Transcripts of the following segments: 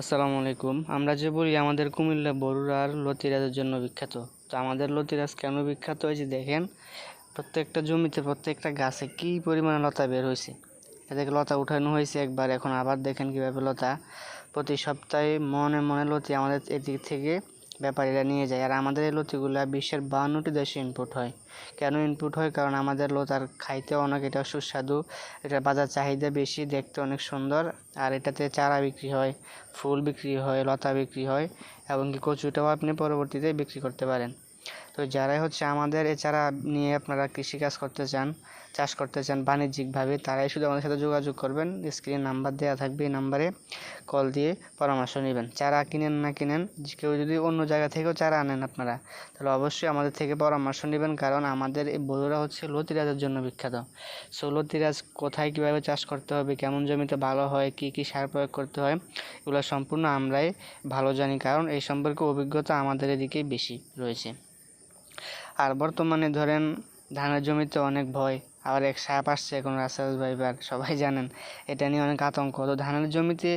আসসালামু আলাইকুম। আমরা যে বলি, আমাদের কুমিল্লা বরুড়ার লতিরাজের জন্য বিখ্যাত। তো আমাদের লতিরাজ কেন বিখ্যাত হয়েছে দেখেন, প্রত্যেকটা জমিতে প্রত্যেকটা গাছে কী পরিমাণে লতা বের হয়েছে। এদিকে লতা উঠানো হয়েছে একবার, এখন আবার দেখেন কীভাবে লতা প্রতি সপ্তাহে মনে মনে লতি আমাদের এদিক থেকে ব্যাপারীরা নিয়ে যায়। আর আমাদের এই লতিগুলা বিশ্বের বাহান্নটি দেশে ইনপুট হয়। কেন ইনপুট হয়? কারণ আমাদের লতার খাইতে অনেক এটা সুস্বাদু, এটা বাজার চাহিদা বেশি, দেখতে অনেক সুন্দর, আর এটাতে চারা বিক্রি হয়, ফুল বিক্রি হয়, লতা বিক্রি হয়, এবং কি কচুটাও আপনি পরবর্তীতে বিক্রি করতে পারেন। তো যারাই হচ্ছে আমাদের এছাড়া নিয়ে আপনারা কৃষিকাজ করতে চান চাষ করতে চান বাণিজ্যিকভাবে, তারাই শুধু আমাদের সাথে যোগাযোগ করবেন। স্ক্রিনে নাম্বার দেওয়া থাকবে, এই নাম্বারে কল দিয়ে পরামর্শ নেবেন। চারা কিনেন না কিনেন, কেউ যদি অন্য জায়গা থেকেও চারা আনেন আপনারা, তাহলে অবশ্যই আমাদের থেকে পরামর্শ নেবেন, কারণ আমাদের এই বড়ুরা হচ্ছে লতিরাজের জন্য বিখ্যাত। সো লতিরাজ কোথায় কীভাবে চাষ করতে হবে, কেমন জমিতে ভালো হয়, কী কী সার প্রয়োগ করতে হয়, এগুলো সম্পূর্ণ আমরাই ভালো জানি, কারণ এই সম্পর্কে অভিজ্ঞতা আমাদের এদিকেই বেশি রয়েছে। আর বর্তমানে ধরেন ধানের জমিতে অনেক ভয় আবার এক সাপ আসছে, এখন রাসেল ভাইবার সবাই জানেন, এটা নিয়ে অনেক আতঙ্ক। তো ধানের জমিতে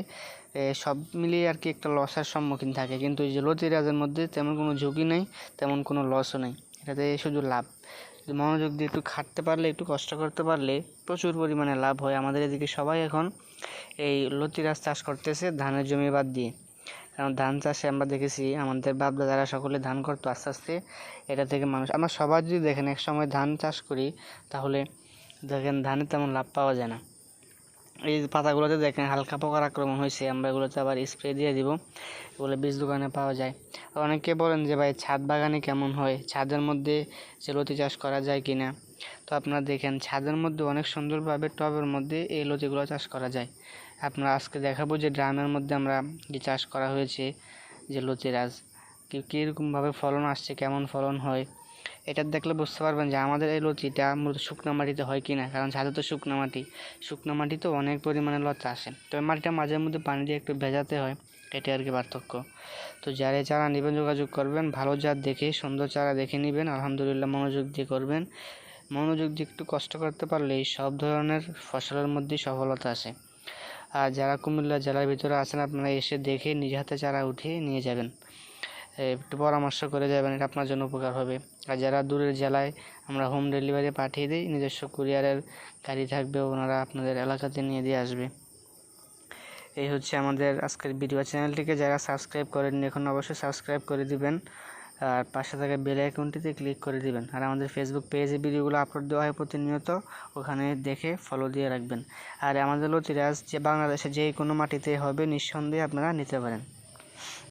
সব মিলিয়ে আর কি একটা লসের সম্মুখীন থাকে। কিন্তু এই যে লতিরাজের মধ্যে তেমন কোনো ঝুঁকি নেই, তেমন কোনো লসও নেই। এটাতে শুধু লাভ। মনোযোগ দিয়ে একটু খাটতে পারলে, একটু কষ্ট করতে পারলে প্রচুর পরিমাণে লাভ হয়। আমাদের এদিকে সবাই এখন এই লতিরাজ চাষ করতেছে ধানের জমি বাদ দিয়ে। কারণ ধান চাষে আমরা দেখেছি আমাদের বাপ দাদারা সকলে ধান করতো আস্তে আস্তে। এটা থেকে মানুষ আমরা সবাই যদি দেখেন এক সময় ধান চাষ করি, তাহলে দেখেন ধানে তেমন লাভ পাওয়া যায় না। এই পাতাগুলোতে দেখেন হালকা পোকার আক্রমণ হয়েছে, আমরা এগুলোতে আবার স্প্রে দিয়ে দিব, এগুলো বীজ দোকানে পাওয়া যায়। অনেকে বলেন যে, ভাই, ছাদ বাগানে কেমন হয়? ছাদের মধ্যে যে লতি চাষ করা যায় কি না তো আপনারা দেখেন, ছাদের মধ্যে অনেক সুন্দরভাবে টবের মধ্যে এই লতিগুলো চাষ করা যায়। আপনারা আজকে দেখাবো যে ড্রামের মধ্যে আমরা যে চাষ করা হয়েছে, যে লতিরাজ কি কীরকমভাবে ফলন আসছে, কেমন ফলন হয়, এটা দেখলে বুঝতে পারবেন যে আমাদের এই লতিটা মূলত শুকনো মাটিতে হয় কি না কারণ ছাদে তো শুকনো মাটি, শুকনো মাটিতে অনেক পরিমাণে লতা আসে। তবে মাটিটা মাঝে মধ্যে পানি দিয়ে একটু ভেজাতে হয়, এটাই আর কি পার্থক্য। তো যারা চারা নেবেন, যোগাযোগ করবেন, ভালো জাত দেখে, সুন্দর চারা দেখে নেবেন, আলহামদুলিল্লাহ মনোযোগ দিয়ে করবেন। মনোযোগ দিয়ে একটু কষ্ট করতে পারলে সব ধরনের ফসলের মধ্যেই সফলতা আসে। আর যারা কুমিল্লা জেলার ভিতরে আছেন, আপনারা এসে দেখে নিজ হাতে চারা উঠিয়ে নিয়ে যাবেন। একটু পরামর্শ করে যাবেন, এটা আপনার জন্য উপকার হবে। আর যারা দূরের জেলায় আমরা হোম ডেলিভারি পাঠিয়ে দিই, নিজস্ব কুরিয়ারের গাড়ি থাকবে, ওনারা আপনাদের এলাকাতে নিয়ে দিয়ে আসবে। এই হচ্ছে আমাদের আজকের ভিডিও চ্যানেলটিকে যারা সাবস্ক্রাইব করেননি, এখন অবশ্যই সাবস্ক্রাইব করে দিবেন। আর পাশে থাকা বেল আইকনটিতে ক্লিক করে দিবেন। আর আমাদের ফেসবুক পেজে ভিডিওগুলো আপলোড দেওয়া হয় প্রতিনিয়ত, ওখানে দেখে ফলো দিয়ে রাখবেন। আর আমাদের লতিরাজ যে বাংলাদেশে যে কোনো মাটিতে হবে, নিঃসন্দেহে আপনারা নিতে পারেন।